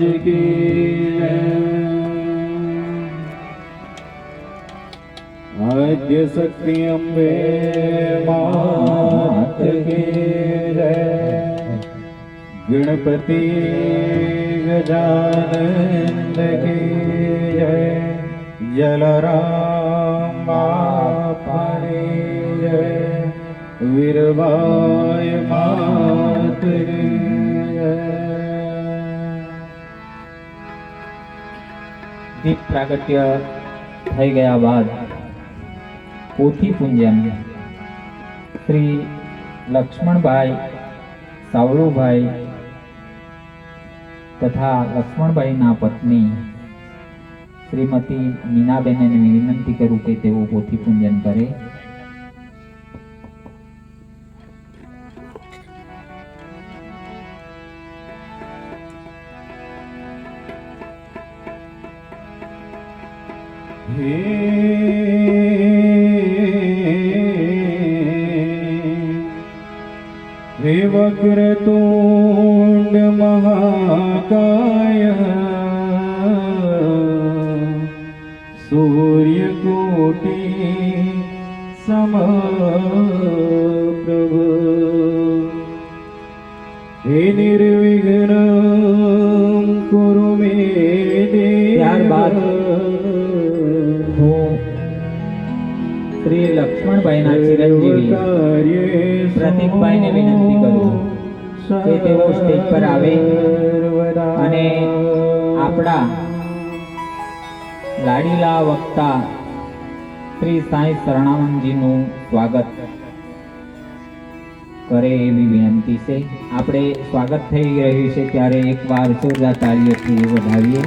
મહારાજ કી આદ્ય શક્તિ અંબે માત કી ગણપતિ ગજાનંદ કી જય જલરામ બાપાની જય વીરબાય માત કી પ્રાગટ્ય થઈ ગયા બાદ પોથી પૂંજન શ્રી લક્ષ્મણભાઈ સાવલુભાઈ તથા લક્ષ્મણભાઈના પત્ની શ્રીમતી મીનાબેનને વિનંતી કરું કે તેઓ પોથી પૂંજન કરે. તુંડ મહાકાય. સૂર્યકોટિ સમપ્રભ હે નિર્વિઘ્ન કુરુ મે ત્યારબાદ હું શ્રી લક્ષ્મણભાઈના ચિરંજીવી પ્રતિકભાઈને વિનંતી કરું કે તેઓ સ્ટેજ પર આવે અને આપણા લાડીલા વક્તા શ્રી સાંઈ શરણાનંદજીનું સ્વાગત કરે એવી વિનંતી છે. આપણે સ્વાગત થઈ રહ્યું છે ત્યારે એકવાર જોરદાર તાળીઓથી વધાવીએ.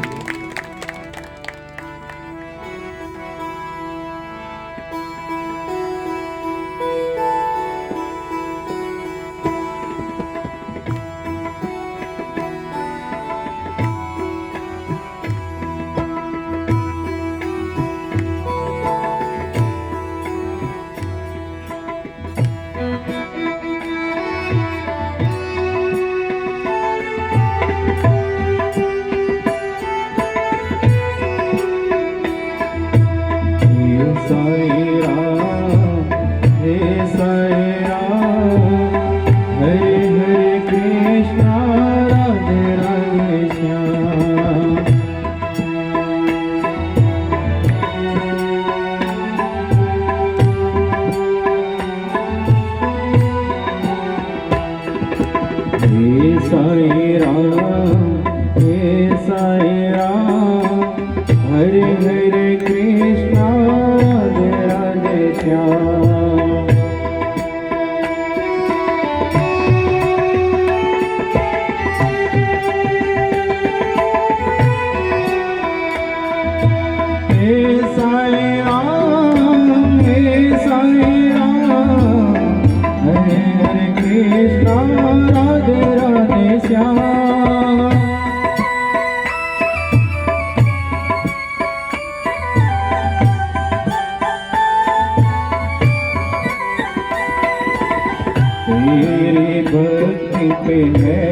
तेरी भक्ति पे है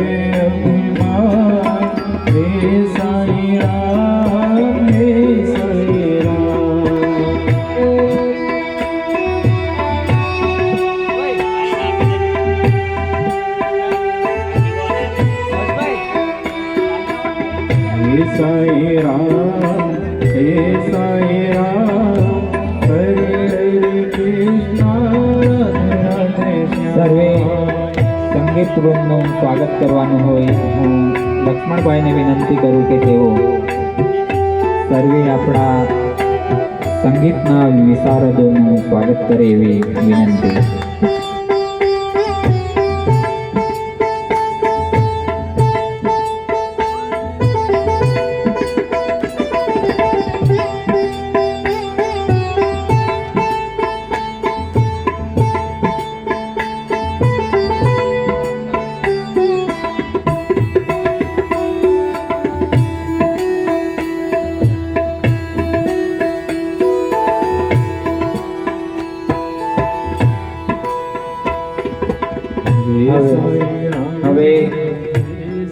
अभिमान हे साई राम શ્યામ સ્વાગત કરવાનું હોય, હું લક્ષ્મણભાઈને વિનંતી કરું કે તેઓ સર્વે આપણા સંગીતના વિશારદોનું સ્વાગત કરે એવી વિનંતી.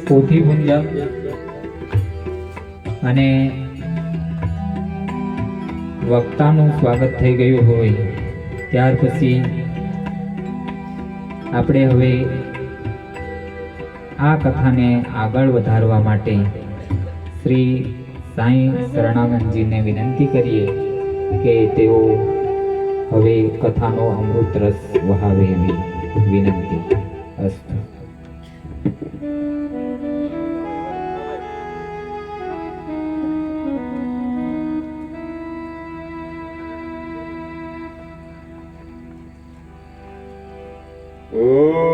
પોથી પૂંજન અને વક્તાનું સ્વાગત થઈ ગયું હોય, ત્યાર પછી આપણે હવે આ કથાને આગળ વધારવા માટે શ્રી સાંઈ શરણાનંદજીને વિનંતી કરીએ કે તેઓ હવે કથાનો અમૃત રસ વહાવે એવી વિનંતી. અસ્તુ. Oh.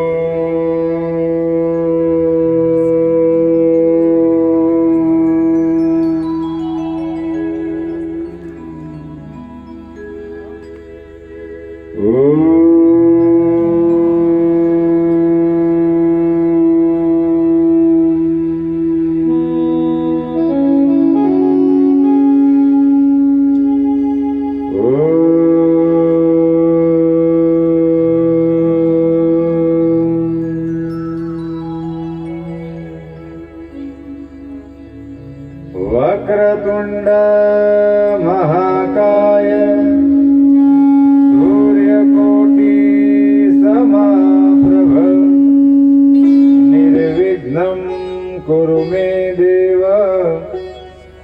कुरु मे देव।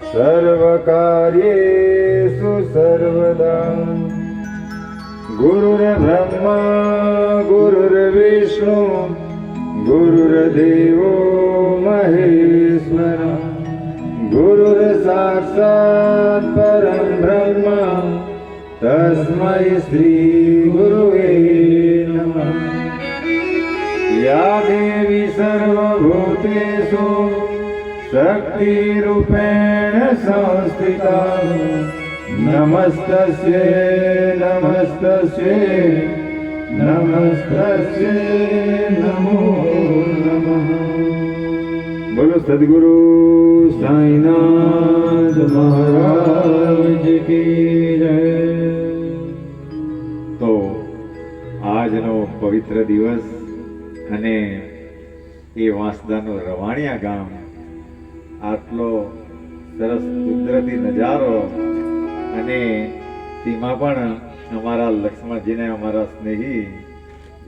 सर्वकार्येषु सर्वदा। गुरुर्ब्रह्मा गुरुर्विष्णु गुरुर्देवो महेश्वर। गुरुर्साक्षात् परं ब्रह्म तस्मै श्री સર્વભૂતેષુ शक्तिरूपेण સંસ્થિતા नमस्तस्ये नमस्तस्ये नमस्तस्ये नमो नमः बोलो સદગુરુ साईनाथ महाराज की जय તો આજનો પવિત્ર દિવસ અને એ વાંસદાનું રવાણિયા ગામ આટલો સરસ કુદરતી નજારો અને તેમાં પણ અમારા લક્ષ્મણજીને અમારા સ્નેહી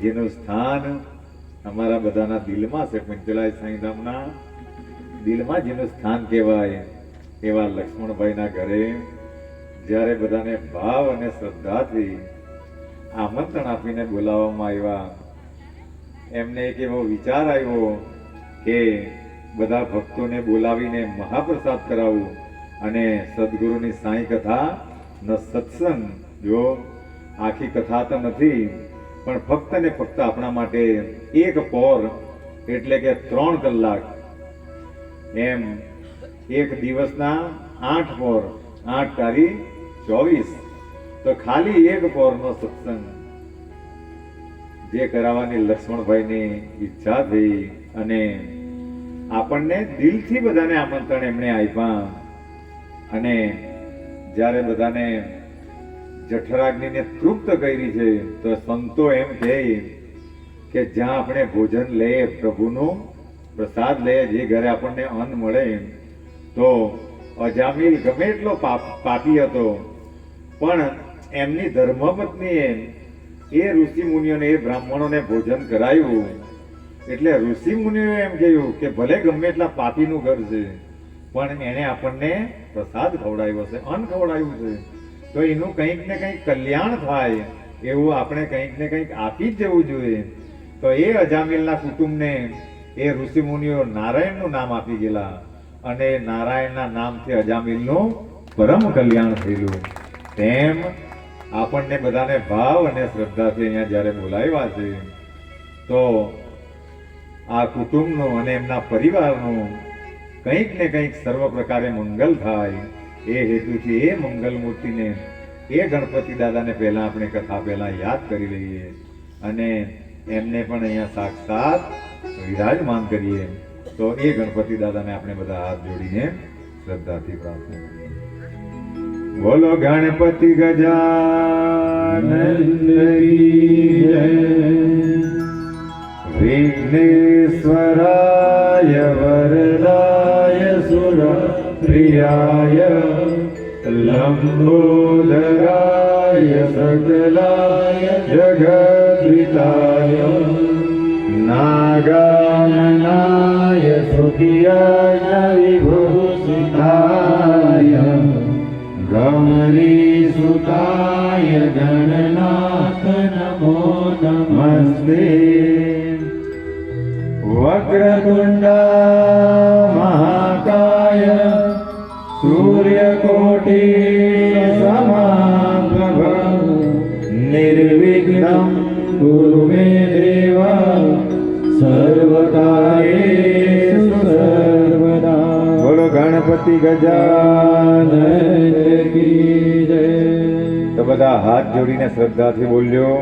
જેનું સ્થાન અમારા બધાના દિલમાં છે. પંચલાય સાંઈધામના દિલમાં જેનું સ્થાન કહેવાય એવા લક્ષ્મણભાઈના ઘરે જ્યારે બધાને ભાવ અને શ્રદ્ધાથી આમંત્રણ આપીને બોલાવવામાં આવ્યા એમને એક એવો વિચાર આવ્યો કે બધા ભક્તોને બોલાવીને મહાપ્રસાદ કરાવું અને સદગુરુની સાંઈ કથા ન સત્સંગ. જો આખી કથા તો નથી, પણ ફક્ત ને ફક્ત આપણા માટે એક પોર એટલે કે ત્રણ કલાક. એમ એક દિવસના આઠ પોર, આઠ તારીખ ચોવીસ. તો ખાલી એક પોરનો સત્સંગ. જે કરાવવાની લક્ષ્મણભાઈની ઈચ્છા થઈ અને આપણને દિલથી બધાને આમંત્રણ એમણે આપ્યા. અને જ્યારે બધાને જઠરાગ્નિને તૃપ્ત કરી છે, તો સંતો એમ કહે કે જ્યાં આપણે ભોજન લઈએ, પ્રભુનો પ્રસાદ લઈએ, જે ઘરે આપણને અન્ન મળે, તો અજામીલ ગમે એટલો પાપ પાપી હતો. પણ એમની ધર્મપત્નીએ એ ઋષિ મુનિઓને એ બ્રાહ્મણોને ભોજન કરાયું. એટલે ઋષિ મુનિઓએ એમ કહ્યું કે ભલે ગમે એટલા પાપીનું ઘર છે, પણ એણે આપણને પ્રસાદ ખવડાવ્યો છે, અન્ન ખવડાવ્યું છે. તો એનું કંઈક ને કંઈક કલ્યાણ થાય, એવું આપણે કંઈક ને કંઈક આપી જ જવું જોઈએ. તો એ અજામિલના કુટુંબને એ ઋષિ મુનિઓ નારાયણનું નામ આપી ગયેલા અને નારાયણના નામથી અજામિલનું પરમ કલ્યાણ થયેલું. તેમ આપણને બધાને ભાવ અને શ્રદ્ધાથી અહીંયા જ્યારે બોલાવ્યા છે, તો આ કુટુંબનું અને એમના પરિવારનું કંઈક ને કંઈક સર્વ પ્રકારે મંગલ થાય. એ હેતુથી એ મંગલ મૂર્તિને, એ ગણપતિ દાદાને પહેલા આપણે કથા પહેલા યાદ કરી લઈએ અને એમને પણ અહીંયા સાક્ષાત વિરાજમાન કરીએ. તો એ ગણપતિ દાદાને આપણે બધા હાથ જોડીને શ્રદ્ધાથી પ્રાર્થના કરીએ. बोलो गणपति गजा विश्वराय वरदाय सुर प्रियाय लम्बोधराय सकलाय जगद्विताय नागायनाय सुखियाय વક્રતુંડ મહાકાય સૂર્યકોટિ સમાપ્રભ નિર્વિઘ્નમ કુરુ મે દેવ સર્વકાર્યેષુ સર્વદા બોલો ગણપતિ ગજાનન કી જય. તો બધા હાથ જોડીને શ્રદ્ધાથી બોલ્યો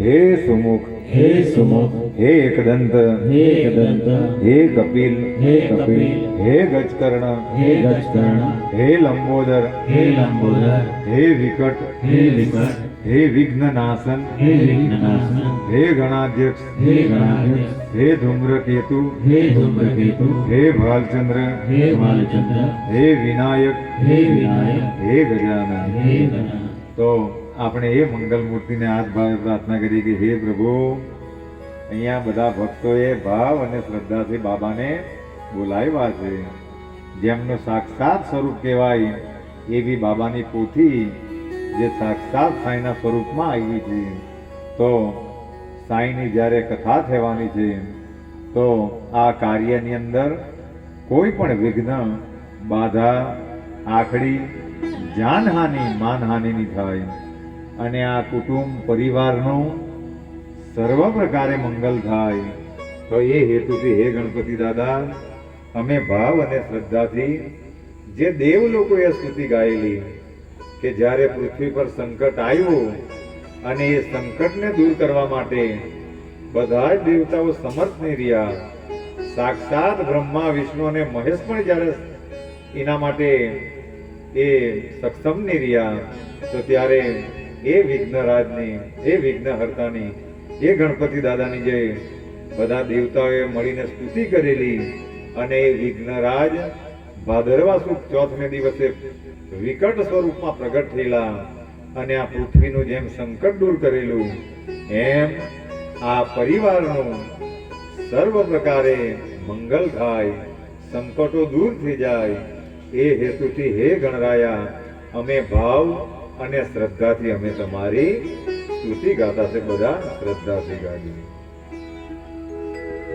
હે સુમુખ હે સુમુખ હે એકદંત હે એકદંત હે કપિલ હે કપિલ હે ગજકર્ણ હે ગજકર્ણ હે લંબોદર હે લંબોદર હે વિકટ હે વિકટ હે વિઘ્નનાશન હે વિઘ્નનાશન હે ગણાધ્યક્ષ હે ગણાધ્યક્ષ હે ધૂમ્રકેતુ હે ધૂમ્રકેતુ હે ભાલચંદ્ર હે બાલચંદ્ર હે વિનાયક હે વિનાયક હે ગજાનન હે ગણાન તો આપણે એ મંગલ મૂર્તિને હાથ ભાવે પ્રાર્થના કરી કે હે પ્રભુ, અહીંયા બધા ભક્તોએ ભાવ અને શ્રદ્ધાથી બાબાને બોલાવ્યા છે. જેમનું સાક્ષાત સ્વરૂપ કહેવાય એવી બાબાની પોથી જે સાક્ષાત સાંઈના સ્વરૂપમાં આવી છે. તો સાંઈની જ્યારે કથા થવાની છે, તો આ કાર્યની અંદર કોઈ પણ વિઘ્ન, બાધા, આખડી, જાનહાનિ માનહાનિની થાય. અને આ કુટુંબ પરિવારનું સર્વ પ્રકારે મંગલ થાય. તો એ હેતુથી હે ગણપતિ દાદા, અમે ભાવ અને શ્રદ્ધાથી જે દેવ લોકોએ સ્તુતિ ગાયેલી, કે જ્યારે પૃથ્વી પર સંકટ આવ્યું અને એ સંકટને દૂર કરવા માટે બધા જ દેવતાઓ સમર્થ નહીં રહ્યા, સાક્ષાત બ્રહ્મા, વિષ્ણુ અને મહેશ પણ જ્યારે એના માટે એ સક્ષમ નહીં રહ્યા, તો ત્યારે એ વિઘ્નરાજની, એ વિઘ્નહર્તાની, એ ગણપતિ દાદાની જે બધા દેવતાઓએ મળીને સ્તુતિ કરેલી અને એ વિઘ્નરાજ ભાદરવા સુખ ચોથને દિવસે વિકટ સ્વરૂપમાં પ્રગટ થયેલા અને આ પૃથ્વીનું જેમ સંકટ દૂર કરેલું, એમ આ પરિવારનું સર્વ પ્રકારે મંગલ થાય, સંકટો દૂર થઈ જાય, એ હેતુથી હે ગણરાયા, અમે ભાવ અને શ્રદ્ધાથી અમે તમારી સ્તુતિ ગાતા છે બધા શ્રદ્ધાથી ગાઈએ.